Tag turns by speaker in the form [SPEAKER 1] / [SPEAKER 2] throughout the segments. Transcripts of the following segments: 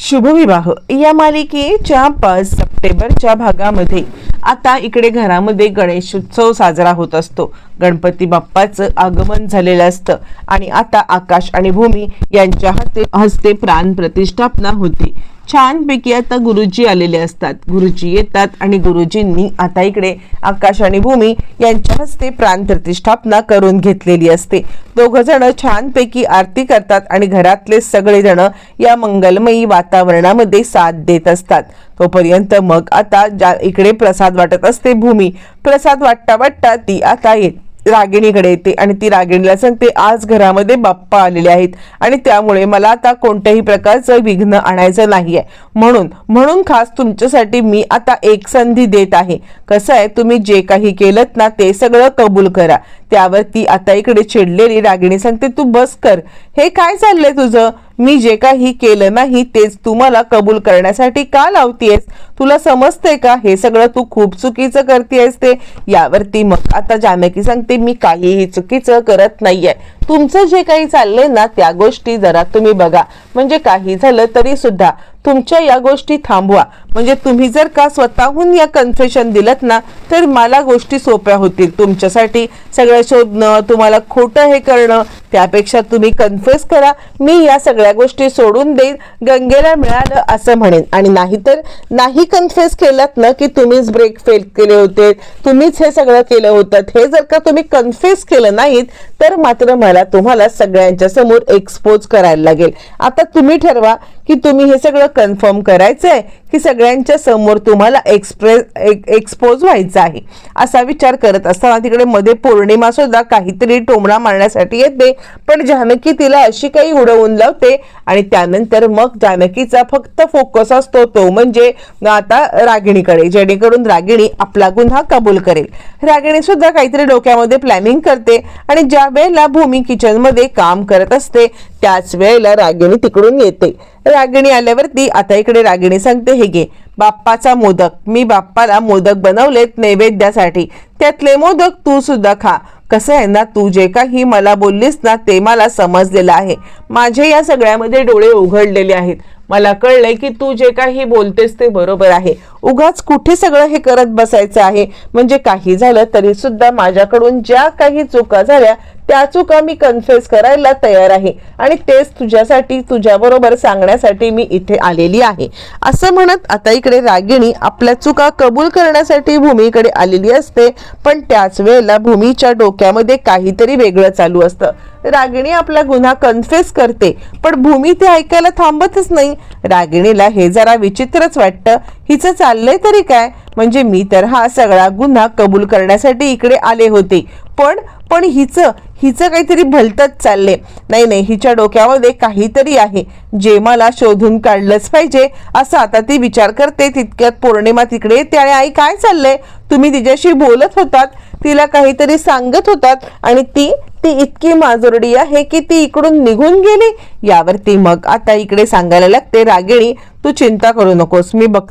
[SPEAKER 1] शुभविवाह. या मालिकेच्या पाच सप्टेंबरच्या भागामध्ये आता इकडे घरामध्ये गणेशोत्सव साजरा होत असतो. गणपती बाप्पाचं आगमन झालेलं असतं आणि आता आकाश आणि भूमी यांच्या हाते हस्ते प्राण प्रतिष्ठापना होती. छानपैकी आता गुरुजी आलेले असतात. गुरुजी येतात आणि गुरुजींनी आता इकडे आकाश आणि भूमी यांच्या हस्ते प्राण प्रतिष्ठापना करून घेतलेली असते. दोघं जण छानपैकी आरती करतात आणि घरातले सगळेजण या मंगलमयी वातावरणामध्ये साथ देत असतात. तोपर्यंत मग आता ज्या इकडे प्रसाद वाटत असते भूमी. प्रसाद वाटता वाटता ती आता येत. रागिणीकडे येते आणि ती रागिणीला सांगते आज घरामध्ये बाप्पा आलेले आहेत आणि त्यामुळे मला आता कोणत्याही प्रकारचं विघ्न आणायचं नाही आहे म्हणून म्हणून खास तुमच्यासाठी मी आता एक संधी देत आहे. कसं आहे तुम्ही जे काही केलं ना ते सगळं कबूल करा. त्यावरती आता इकडे चिडलेली रागिणी सांगते तू बस कर. हे काय चाललंय तुझं? मी जे काही केलं नाही तेच तू मला कबूल करण्यासाठी का लावतीयस? तुला समजते का? हे सगळं तू खूप चुकीचं करतेयस ते? यावरती मग आता जानकी सांगते मी काहीही चुकीचं करत नाहीये. तुमचं जे काही चाललंय ना त्या गोष्टी जरा तुम्ही बघा. म्हणजे काही झालं तरी सुद्धा. तुमच्या या गोष्टी थांबवा. म्हणजे तुम्ही जर का स्वतःहून या कन्फेशन दिलत ना तर मला गोष्टी सोप्या होतील. तुमच्यासाठी सगळं शोधणं तुम्हाला खोटं हे करणं त्यापेक्षा तुम्ही कन्फेस करा. मी या सगळ्या गोष्टी सोडून देईन. गंगेला मिळालं असं म्हणेन. आणि नाहीतर नाही कन्फेस केलात ना की तुम्हीच ब्रेक फेल केले होते. तुम्हीच हे सगळं केलं होतं. हे जर का तुम्ही कन्फेस केलं नाहीत तर मात्र मला तुम्हाला सगळ्यांच्या समोर एक्सपोज करायला लागेल. आता तुम्ही ठरवा की तुम्ही हे सगळं कन्फर्म करायचंय. की सगळ्यांच्या समोर तुम्हाला एक्सप्रेस एक्सपोज व्हायचं आहे. असा विचार करत असताना तिकडे मध्ये पौर्णिमा सुद्धा काहीतरी टोमणा मारण्यासाठी येते. पण जानकी तिला अशी काही उडवून लावते आणि त्यानंतर मग जानकीचा फक्त फोकस असतो तो म्हणजे आता रागिणीकडे जेणेकरून रागिणी आपला गुन्हा कबूल करेल. रागिणी सुद्धा काहीतरी डोक्यामध्ये प्लॅनिंग करते आणि ज्या वेळेला भूमी किचनमध्ये काम करत असते त्याच वेळेला रागिणी तिकडून येते. रागिणी आल्यावरती आता इकडे रागिणी सांगते हे घे. बाप्पाचा मोदक. मी बाप्पाला मोदक बनवलेत नैवेद्यासाठी. त्यातले मोदक तू सुद्धा खा. कसं आहे ना तू जे काही मला बोललीस ना ते मला समजलेलं आहे. माझे या सगळ्यामध्ये डोळे उघडलेले आहेत. मला कळलंय की तू जे काही बोलतेस ते बरोबर आहे. उगाच कुठे सगळं हे करत बसायचं आहे? म्हणजे काही झालं तरी सुद्धा माझ्याकडून ज्या काही चुका झाल्या त्या चुका मी कन्फेस करायला तयार आहे. आणि तेच तुझ्यासाठी तुझ्याबरोबर सांगण्यासाठी मी इथे आलेली आहे. असं म्हणत आता इकडे रागिणी आपल्या चुका कबूल करण्यासाठी भूमीकडे आलेली असते पण त्याच वेळेला भूमीच्या डोक्यामध्ये काहीतरी वेगळं चालू असतं. रागिणी आपला गुन्हा कन्फेस करते पण भूमी ते ऐकायला थांबतच नाही. रागिणीला हे जरा विचित्रच वाटतं. हिचं चाललंय तरी काय? म्हणजे मी तर हा सगळा गुन्हा कबूल करण्यासाठी इकडे आले होते. पण पण हिचं हिचं काहीतरी भलतच चालले नाही नाही हिच्या डोक्यामध्ये काहीतरी आहे. जे मला शोधून काढलंच पाहिजे असं आता ती विचार करते. तितक्यात पौर्णिमा तिकडे येते आणि आई काय चाललंय? तुम्ही तिच्याशी बोलत होतात तिला काहीतरी सांगत होतात आणि ती ती इतकी माजुरडी आहे की ती इकडून निघून गेली. यावरती मग आता इकडे सांगायला लागते रागिणी तू चिंता करू नकोस. मी बघ.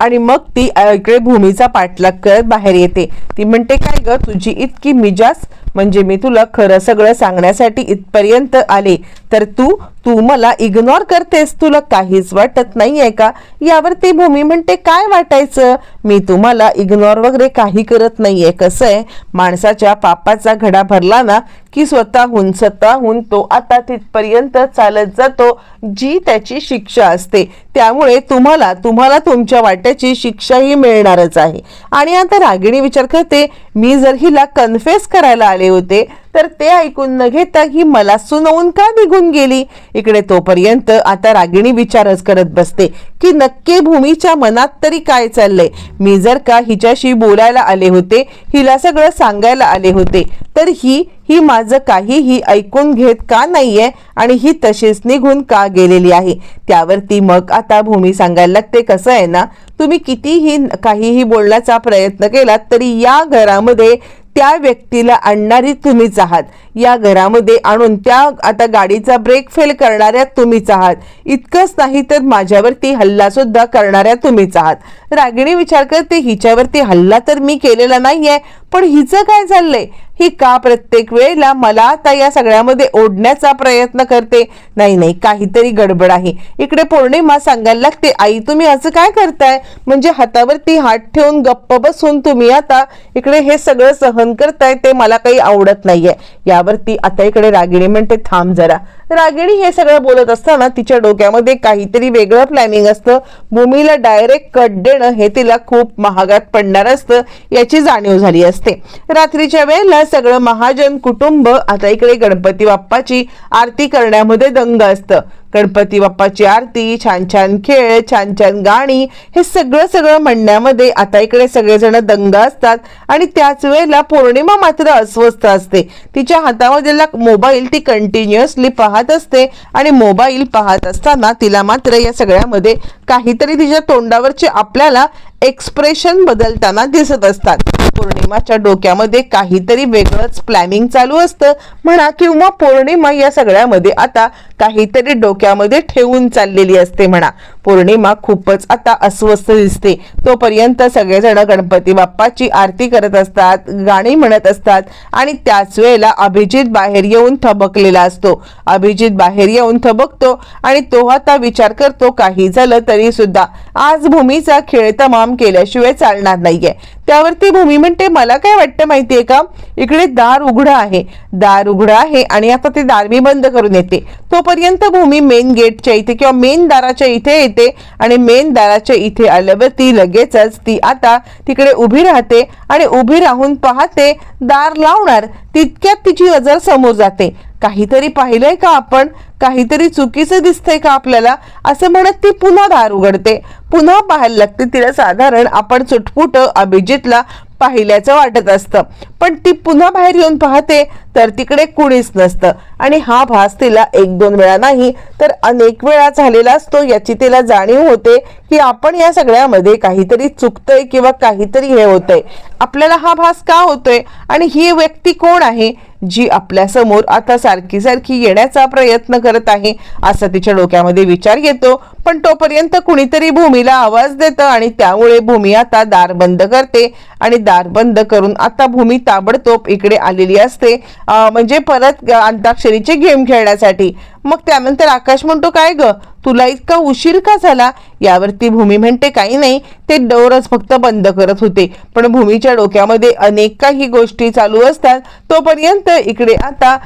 [SPEAKER 1] आणि मग ती इकडे भूमीचा पाठलाग करत बाहेर येते. ती म्हणते काय ग तुझी इतकी मिजास म्हणजे मी तुला खरं सगळं सांगण्यासाठी इथपर्यंत आले. तर तू तू मला इग्नोर करतेस. तुला काहीच वाटत नाहीये का? यावरती भूमी म्हणते काय वाटायचं? मी तुम्हाला इग्नोर वगैरे काही करत नाहीये. कसं आहे? माणसाच्या पापाचा घडा भरला ना की स्वतःहून स्वतःहून तो आता तिथपर्यंत चालत जातो जी त्याची शिक्षा असते. त्यामुळे तुम्हाला तुम्हाला तुमच्या वाट्याची शिक्षाही मिळणारच आहे. आणि आता रागिणी विचार करते मी जर हिला कन्फेस करायला आले होते तर ते ऐकून न घेता ही मला सुनवून का निघून गेली? इकडे तोपर्यंत आता रागिणी विचारच करत बसते की नक्की भूमीच्या मनात तरी काय चाललंय? मी जर का हिच्याशी बोलायला आले होते हिला सगळं सांगायला आले होते तर ही ही माझं काहीही ऐकून घेत का नाहीये आणि ही तशीच निघून का गेलेली आहे? त्यावरती मग आता भूमी सांगायला लागते कसं आहे ना? तुम्ही कितीही काहीही बोलण्याचा प्रयत्न केलात तरी या घरामध्ये त्या व्यक्तीला आणणारी तुम्हीच आहात. या घरामध्ये आणून त्या आता गाडीचा ब्रेक फेल करणाऱ्या तुम्हीच आहात. इतकंच नाही तर माझ्यावरती हल्ला सुद्धा करणाऱ्या तुम्हीच आहात. रागिणी विचार करते हिच्यावरती हल्ला तर मी केलेला नाहीये पण हिचं काय चाललंय? ही का प्रत्येक वेळेला मला आता या सगळ्यामध्ये ओढण्याचा प्रयत्न करते? नाही नाही काहीतरी गडबड आहे. इकडे पौर्णिमा सांगायला लागते. आई तुम्ही असं काय करताय? म्हणजे हातावरती हात ठेवून गप्प बसून तुम्ही आता इकडे हे सगळं सहन करताय ते मला काही आवडत नाहीये. यावरती आता इकडे रागिणी म्हणते थांब जरा. रागिणी हे सगळं बोलत असताना तिच्या डोक्यामध्ये काहीतरी वेगळं प्लॅनिंग असतं. भूमीला डायरेक्ट कट देणं हे तिला खूप महागात पडणार असतं याची जाणीव झाली असते. रात्रीच्या वेळेला सगळं महाजन कुटुंब. आता इकडे गणपती बाप्पाची आरती करण्यामध्ये दंग असतं. गणपती बाप्पाची आरती छान छान खेळ छान छान गाणी हे सगळं सगळं म्हणण्यामध्ये आता इकडे सगळेजण दंग असतात. आणि त्याच वेळेला पौर्णिमा मात्र अस्वस्थ असते. तिच्या हातामध्ये मोबाईल ती कंटिन्युअसली पाहत असते. आणि मोबाईल पाहत असताना तिला मात्र या सगळ्यामध्ये काहीतरी तिच्या तोंडावरचे आपल्याला एक्सप्रेशन बदलताना दिसत असतात. पौर्णिमाच्या डोक्यामध्ये काहीतरी वेगळंच प्लॅनिंग चालू असतं. म्हणा किंवा पौर्णिमा या सगळ्यामध्ये आता काहीतरी डोक्यामध्ये ठेवून चाललेली असते म्हणा. पौर्णिमा खूपच आता अस्वस्थ दिसते. तोपर्यंत सगळेजण गणपती बाप्पाची आरती करत असतात गाणी म्हणत असतात आणि त्याच वेळेला अभिजित बाहेर येऊन थबकलेला असतो. अभिजित बाहेर येऊन थबकतो आणि तो आता विचार करतो काही झालं तरी सुद्धा. आज भूमीचा खेळ तमाम केल्याशिवाय चालणार नाहीये. त्यावरती भूमी म्हणते मला काय वाटतं माहितीये का? इकडे दार उघडं आहे. दार उघडं आहे आणि आता ते दार मी बंद करून येते. तोपर्यंत भूमी मेन गेटच्या इथे किंवा मेन दाराच्या इथे येते आणि मेन दाराच्या इथे आल्यावर ती लगेचच ती आता तिकडे उभी राहते आणि उभी राहून पाहते दार लावणार तितक्यात तिची नजर समोर जाते. काहीतरी पाहिलंय का आपण? काहीतरी चुकीचं दिसतंय का आपल्याला? असं म्हणत ती पुन्हा दार उघडते. पुन्हा पाहायला लागते तिला साधारण आपण चुटपुट अभिजितला पाहिल्याचं वाटत असतं. पण ती पुन्हा बाहेर येऊन पाहते तर तिकडे कुणीच नसतं. आणि हा भास तिला एक दोन वेळा नाही तर अनेक वेळा झालेला असतो. याची तिला जाणीव होते की आपण या सगळ्यामध्ये काहीतरी चुकतंय किंवा काहीतरी हे होतंय. आपल्याला हा भास का होतोय? आणि ही व्यक्ती कोण आहे? जी आपल्यासमोर आता सारखी सारखी येण्याचा प्रयत्न करत आहे असा तिच्या डोक्यामध्ये विचार येतो. पण तोपर्यंत कुणीतरी भूमीला आवाज देतं आणि त्यामुळे भूमी आता दार बंद करते आणि दार बंद करून आता भूमी ताबडतोब इकडे आलेली असते. म्हणजे परत अंताक्षरीचे गेम खेळण्यासाठी. मग त्यानंतर आकाश म्हणतो काय ग? तुला इतका उशीर का झाला? यावरती भूमी म्हणते काही नाही. ते डोरच फक्त बंद करत होते. पण भूमीच्या डोक्यामध्ये अनेक काही गोष्टी चालू असतात. तोपर्यंत इकडे आता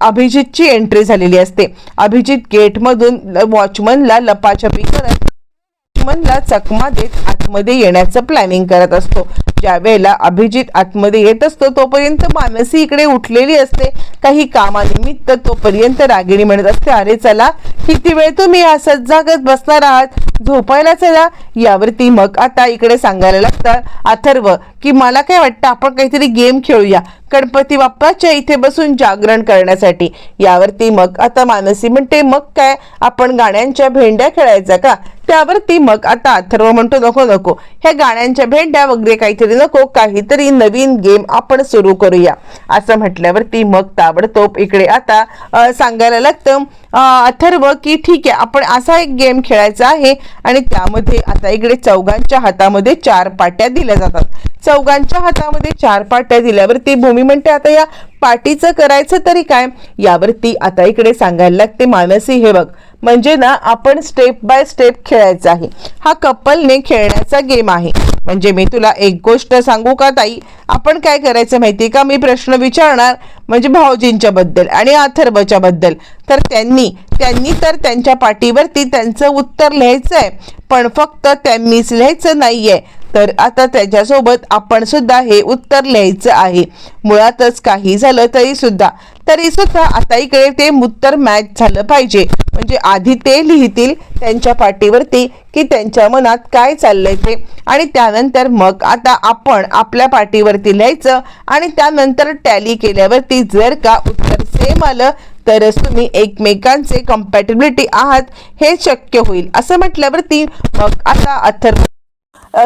[SPEAKER 1] अभिजितची एंट्री झालेली असते. अभिजित गेटमधून वॉचमनला लपाछपी करत मनला चकमा देत आतमध्ये येण्याचं प्लॅनिंग करत असतो. ज्या वेळेला अभिजित आतमध्ये येत असतो तोपर्यंत मानसी इकडे उठलेली असते. काही कामानिमित्त तोपर्यंत रागिणी म्हणत असते अरे चला किती वेळ तुम्ही असत जागत बसणार आहात? झोपायला चला. यावरती मग आता इकडे सांगायला लागतं अथर्व की मला काय वाटतं आपण काहीतरी गेम खेळूया. गणपती बाप्पाच्या इथे बसून जागरण करण्यासाठी. यावरती मग आता मानसी म्हणते मग काय? आपण गाण्यांच्या भेंड्या खेळायचा का? त्यावरती मग आता अथर्व म्हणतो नको नको ह्या गाण्यांच्या भेंड्या वगैरे काहीतरी नको काहीतरी नवीन गेम आपण सुरू करूया. असं म्हटल्यावरती मग ताबडतोब इकडे आता सांगायला लागतं अथर्व की ठीक आहे आपण असा एक गेम खेळायचा आहे आणि त्यामध्ये आता इकडे चौघांच्या हातामध्ये चार पाट्या दिल्या जातात. चौघांच्या हातामध्ये चार पाट्या दिल्यावरती भूमी म्हणते आता या पाटीचं करायचं तरी काय? यावरती आता इकडे सांगायला लागते मानसी हे बघ. म्हणजे ना आपण स्टेप बाय स्टेप खेळायचं आहे. हा कपलने खेळण्याचा गेम आहे. म्हणजे मी तुला एक गोष्ट सांगू का ताई? आपण काय करायचं माहिती का? मी प्रश्न विचारणार म्हणजे भाऊजींच्या बद्दल आणि अथर्वच्या बद्दल. तर त्यांनी त्यांनी तर त्यांच्या पाठीवरती त्यांचं उत्तर लिहायचं आहे पण फक्त त्यांनीच लिहायचं नाहीये. तर आता त्याच्यासोबत आपण सुद्धा हे उत्तर लिहायचं आहे. मुळातच काही झालं तरी सुद्धा तरी सुद्धा आता इकडे ते उत्तर मॅच झालं पाहिजे. म्हणजे आधी ते लिहितील त्यांच्या पाठीवरती की त्यांच्या मनात काय चाललंय ते. आणि त्यानंतर मग आता आपण आपल्या पाठीवरती लिहायचं आणि त्यानंतर टॅली केल्यावरती जर का उत्तर सेम आलं तरच तुम्ही एकमेकांचे कम्पॅटेबिलिटी आहात हे शक्य होईल. असं म्हटल्यावरती मग आता अथर्व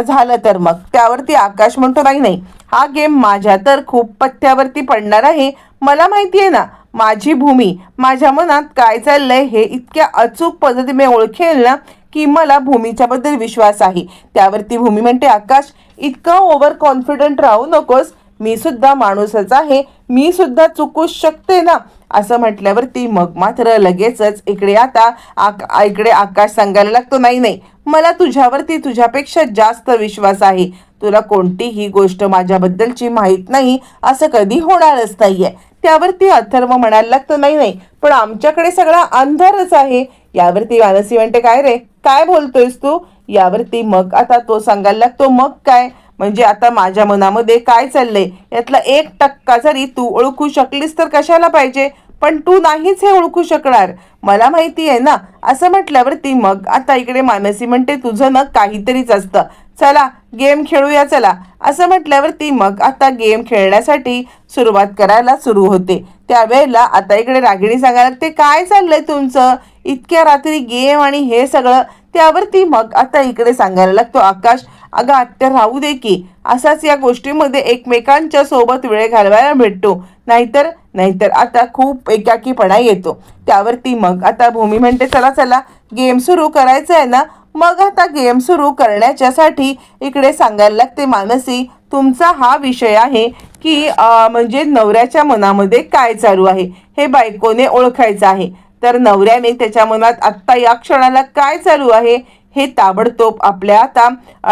[SPEAKER 1] झालं तर मग. त्यावरती आकाश म्हणतो नाही नाही हा गेम माझ्या तर खूप पथ्यावरती पडणार आहे. मला माहिती आहे ना माझी भूमी माझ्या मनात काय चाललंय हे इतक्या अचूक पद्धतीने ओळखेल ना की मला भूमीच्या बद्दल विश्वास आहे. त्यावरती भूमी म्हणते आकाश इतका ओव्हर कॉन्फिडंट राहू नकोस. मी सुद्धा माणूसच आहे. मी सुद्धा चुकूच शकते ना. असं म्हटल्यावरती मग मात्र लगेचच इकडे आता आक इकडे आकाश सांगायला लागतो नाही नाही मला तुझ्यावरती तुझ्यापेक्षा जास्त विश्वास आहे. तुला कोणतीही गोष्ट माझ्याबद्दलची माहीत नाही असं कधी होणारच नाहीये. त्यावरती अथर्व म्हणायला लागतो नाही नाही पण आमच्याकडे सगळा अंधारच आहे. यावरती मानसी म्हणते काय रे काय बोलतोयस तू? यावरती मग आता तो सांगायला लागतो मग काय? म्हणजे आता माझ्या मनामध्ये काय चाललंय? यातला एक टक्का जरी तू ओळखू शकलीस तर कशाला पाहिजे? पण तू नाहीच हे ओळखू शकणार. मला माहिती आहे ना? असं म्हटल्यावरती मग आता इकडे मानसी म्हणते तुझं ना काहीतरीच असतं. चला गेम खेळूया चला. असं म्हटल्यावरती मग आता गेम खेळण्यासाठी सुरुवात करायला सुरू होते. त्यावेळेला आता इकडे रागिणी सांगायला लागते काय चाललंय तुमचं? इतक्या रात्री गेम आणि हे सगळं त्यावरती मग आता इकडे सांगायला लागतो आकाश अगं आत्या राहू दे की. असाच या गोष्टीमध्ये एकमेकांच्या सोबत वेळ घालवायला भेटतो. नाहीतर नाहीतर आता खूप एकाकीपणा येतो. त्यावरती मग आता भूमी म्हणते चला चला गेम सुरू करायचं आहे ना? मग आता गेम सुरू करण्याच्यासाठी इकडे सांगायला लागते मानसी तुमचा हा विषय आहे की म्हणजे नवऱ्याच्या मनामध्ये काय चालू आहे? हे बायकोने ओळखायचं आहे. तर नवऱ्याने त्याच्या मनात आत्ता या क्षणाला काय चालू आहे? हे ताबडतोब आपल्या आता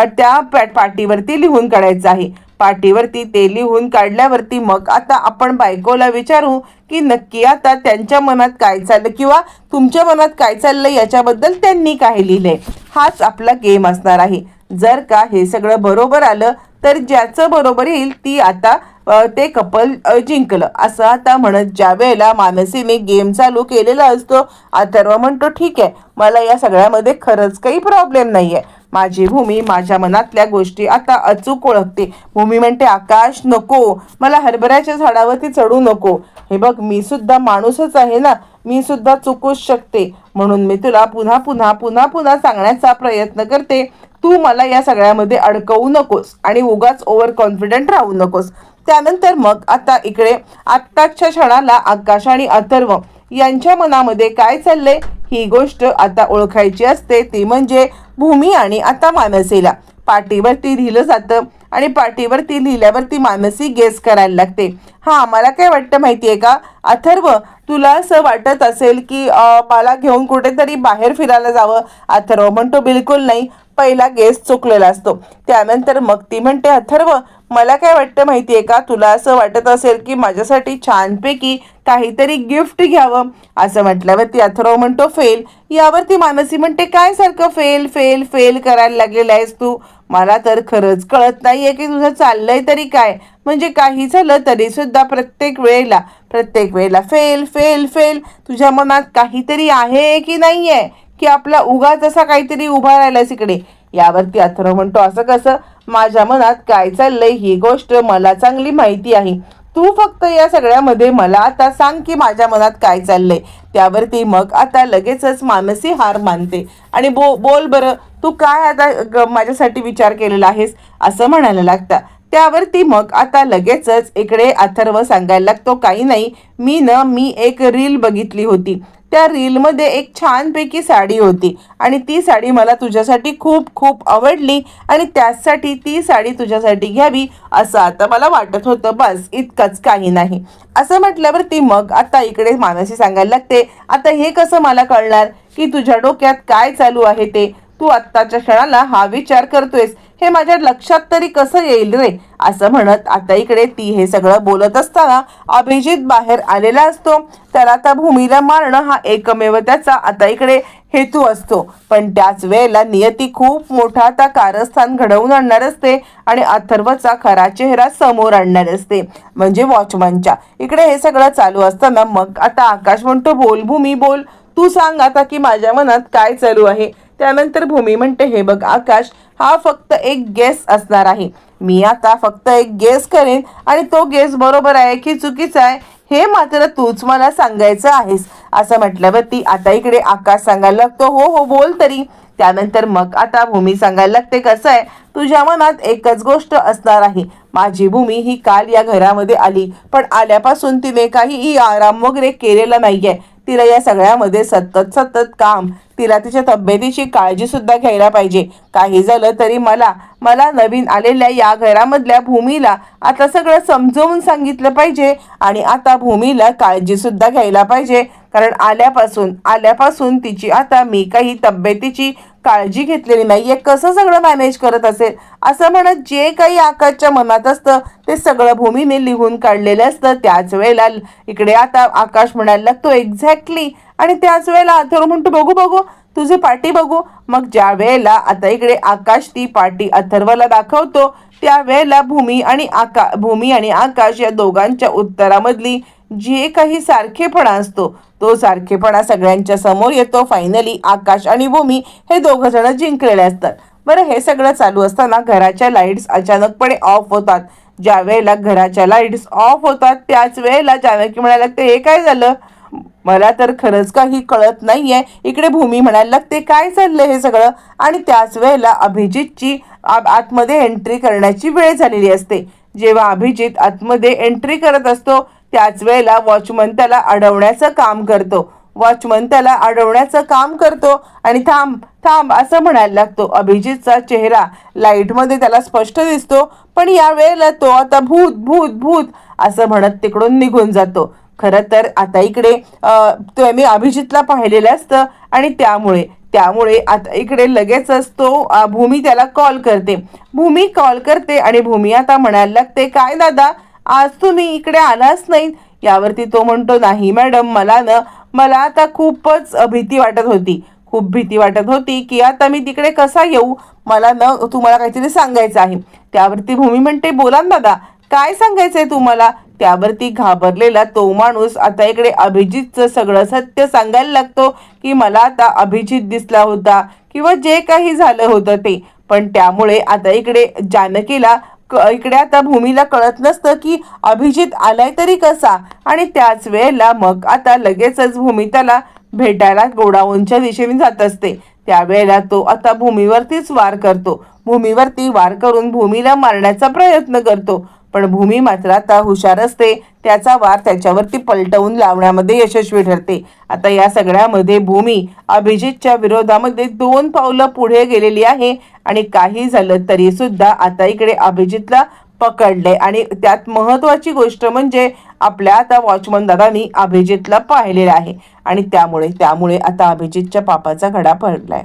[SPEAKER 1] त्या पॅट पाटीवरती लिहून काढायचं आहे. पाटीवरती ते लिहून काढल्यावरती मग आता आपण बायकोला विचारू की नक्की आता त्यांच्या मनात काय चाललं किंवा तुमच्या मनात काय चाललं याच्याबद्दल त्यांनी काय लिहिलंय. हाच आपला गेम असणार आहे. जर का हे सगळं बरोबर आलं तर ज्याचं बरोबर येईल ती आता ते कपल जिंकलं. असं आता म्हणत ज्या वेळेला मानसीने गेम चालू केलेला असतो अथर्व म्हणतो ठीक आहे मला या सगळ्यामध्ये खरंच काही प्रॉब्लेम नाही आहे माझी भूमी माझ्या मनातल्या गोष्टी आता अचूक ओळखते. भूमी म्हणते आकाश नको. मला हरभऱ्याच्या झाडावरती चढू नको. हे बघ मी सुद्धा माणूसच आहे ना. मी सुद्धा चुकूच शकते. म्हणून मी तुला पुन्हा पुन्हा पुन्हा पुन्हा सांगण्याचा प्रयत्न करते. तू मला या सगळ्यामध्ये अडकवू नकोस आणि उगाच ओव्हर कॉन्फिडंट राहू नकोस. त्यानंतर मग आता इकडे आत्ताच्या क्षणाला आकाश आणि अथर्व यांच्या मनामध्ये काय चाललंय? ही गोष्ट आता ओळखायची असते. ती म्हणजे भूमी आणि आता मानसीला. पाठीवरती लिहिलं जातं आणि पाठीवरती लिहिल्यावरती मानसी गेस करायला लागते. हा मला काय वाटतं माहितीये का? अथर्व तुला असं वाटत असेल की मला घेऊन कुठेतरी बाहेर फिरायला जावं? अथर्व म्हणतो बिलकुल नाही. पहिला गेस चुकलेला असतो. त्यानंतर मग ती म्हणते अथर्व मला काय वाटतं माहिती आहे का? तुला असं वाटत असेल की माझ्यासाठी छानपैकी काहीतरी गिफ्ट घ्यावं. असं म्हटल्यावरती अथर्व म्हणतो फेल. यावरती मानसी म्हणते काय सारखं फेल फेल फेल करायला लागलेला आहेस तू? मला तर खरंच कळत नाही आहे की तुझं चाललंय तरी काय. म्हणजे काही झालं तरी सुद्धा प्रत्येक वेळेला प्रत्येक वेळेला फेल फेल फेल तुझ्या मनात काहीतरी आहे की नाही आहे की आपला उगा जसा काहीतरी उभा राहिलास इकडे. यावरती अथर्व म्हणतो असं कसं? माझ्या मनात काय चाललंय ही गोष्ट मला चांगली माहिती आहे. तू फक्त या सगळ्यामध्ये मला आता सांग की माझ्या मनात काय चाललंय. त्यावरती मग आता लगेचच मानसी हार मानते. आणि बो बोल बरं तू काय आता ग- माझ्यासाठी विचार केलेला आहेस? असं म्हणायला लागतं. त्यावरती मग आता लगेचच इकडे अथर्व सांगायला लागतो काही नाही मी न मी एक रील बघितली होती. त्या रीलमध्ये एक छानपैकी साडी होती. आणि ती साडी मला तुझ्यासाठी खूप खूप आवडली. आणि त्यासाठी ती साडी तुझ्यासाठी घ्यावी असं आता मला वाटत होतं. बस इतकंच काही नाही. असं म्हटल्यावरती मग आता इकडे मानसी सांगायला लागते. आता हे कसं मला कळणार? की तुझ्या डोक्यात काय चालू आहे ते? तू आत्ताच्या क्षणाला हा विचार करतोयस. हे माझ्या लक्षात तरी कसं येईल रे? असं म्हणत आता इकडे ती हे सगळं बोलत असताना अभिजित बाहेर आलेला असतो. त्याला आता भूमीला मारणं हा एकमेव त्याचा आता इकडे हेतू असतो. पण त्याच वेळेला नियती खूप मोठा आता कारस्थान घडवून आणणार असते आणि अथर्वचा खरा चेहरा समोर आणणार असते. म्हणजे वॉचमनच्या. इकडे हे सगळं चालू असताना मग आता आकाश म्हणतो बोल भूमी बोल. तू सांग आता की माझ्या मनात काय चालू आहे? त्यानंतर भूमी म्हणते हे बघ आकाश हा फक्त एक गेस असणार आहे. मी आता फक्त एक गेस करेन आणि तो गेस बरोबर आहे की चुकीचा आहे हे मात्र तूच मला सांगायचं आहेस. असं म्हटल्यावरती आता इकडे आकाश सांगायला लागतो हो हो बोल तरी. त्यानंतर मग आता भूमी सांगायला लागते कसं आहे? तुझ्या मनात एकच गोष्ट असणार आहे. माझी भूमी ही काल या घरामध्ये आली पण आल्यापासून तिने काही आराम वगैरे केलेला नाही आहे तिला या सगळ्यामध्ये सतत सतत काम तिला तिच्या तब्येतीची काळजी सुद्धा घ्यायला पाहिजे. काही झालं तरी मला मला नवीन आलेल्या या घरामधल्या भूमीला आता सगळं समजावून सांगितलं पाहिजे आणि आता भूमीला काळजी सुद्धा घ्यायला पाहिजे. कारण आल्यापासून आल्यापासून तिची आता मी काही तब्येतीची काळजी घेतलेली नाही. आहे कसं सगळं मॅनेज करत असेल? असं म्हणत जे काही आकाशच्या मनात असतं ते सगळं भूमीने लिहून काढलेलं असतं. त्याच वेळेला इकडे आता आकाश म्हणायला लागतो एक्झॅक्टली आणि त्याच वेळेला अथर्व म्हणतो बघू बघू तुझी पाठी बघू. मग ज्या वेळेला आता इकडे आकाश ती पाठी अथर्वला दाखवतो त्यावेळेला भूमी आणि आका भूमी आणि आकाश या दोघांच्या उत्तरामधली जे काही सारखेपणा असतो तो सारखेपणा सगळ्यांच्या समोर येतो. फायनली आकाश आणि भूमी हे दोघं जण जिंकलेले असतात. बरं हे सगळं चालू असताना घराच्या लाईट्स अचानकपणे ऑफ होतात. ज्या वेळेला घराच्या लाईट्स ऑफ होतात त्याच वेळेला जानकी म्हणायला लागते हे काय झालं? मला तर खरंच काही कळत नाही आहे इकडे भूमी म्हणायला लागते काय चाललं हे सगळं? आणि त्याच वेळेला अभिजितची आतमध्ये एंट्री करण्याची वेळ झालेली असते. जेव्हा अभिजित आतमध्ये एंट्री करत असतो त्याच वेळेला वॉचमन त्याला अडवण्याचं काम करतो. वॉचमन त्याला अडवण्याचं काम करतो आणि थांब थांब असं म्हणायला लागतो. अभिजितचा चेहरा लाईटमध्ये त्याला स्पष्ट दिसतो पण या वेळेला तो आता भूत भूत भूत असं म्हणत तिकडून निघून जातो. खरं तर आता इकडे तो मी अभिजितला पाहिलेलं असतं आणि त्यामुळे त्यामुळे आता इकडे लगेचच तो भूमी त्याला कॉल करते. भूमी कॉल करते आणि भूमी आता म्हणायला लागते काय दादा आज तुम्ही इकडे आलाच नाही. यावरती तो म्हणतो नाही मॅडम मला ना मला आता खूपच भीती वाटत होती. खूप भीती वाटत होती की आता मी तिकडे कसा येऊ? मला न तुम्हाला काहीतरी सांगायचं आहे. त्यावरती भूमी म्हणते बोला ना दादा काय सांगायचंय तुम्हाला? त्यावरती घाबरलेला तो माणूस आता इकडे अभिजितचं सगळं सत्य सांगायला लागतो की मला आता अभिजित दिसला होता किंवा जे काही झालं होतं ते. पण त्यामुळे आता इकडे जानकीला क- इकडे आता भूमीला कळत नसतं की अभिजित आलाय तरी कसा. आणि त्याच वेळेला मग आता लगेचच भूमी त्याला भेटायला गोडाऊनच्या दिशेने जात असते. त्यावेळेला तो आता भूमीवरतीच वार करतो. भूमीवरती वार करून भूमीला मारण्याचा प्रयत्न करतो. पण भूमी मात्र आता हुशार असते त्याचा वार त्याच्यावरती पलटवून लावण्यामध्ये यशस्वी ठरते. आता या सगळ्यामध्ये भूमी अभिजितच्या विरोधामध्ये दोन पावलं पुढे गेलेली आहे आणि काही झालं तरी सुद्धा आता इकडे अभिजितला पकडले. आणि त्यात महत्वाची गोष्ट म्हणजे आपल्या आता वॉचमन दादानी अभिजितला पाहिलेलं आहे. आणि त्यामुळे त्यामुळे आता अभिजितच्या पापाचा घडा पडलाय.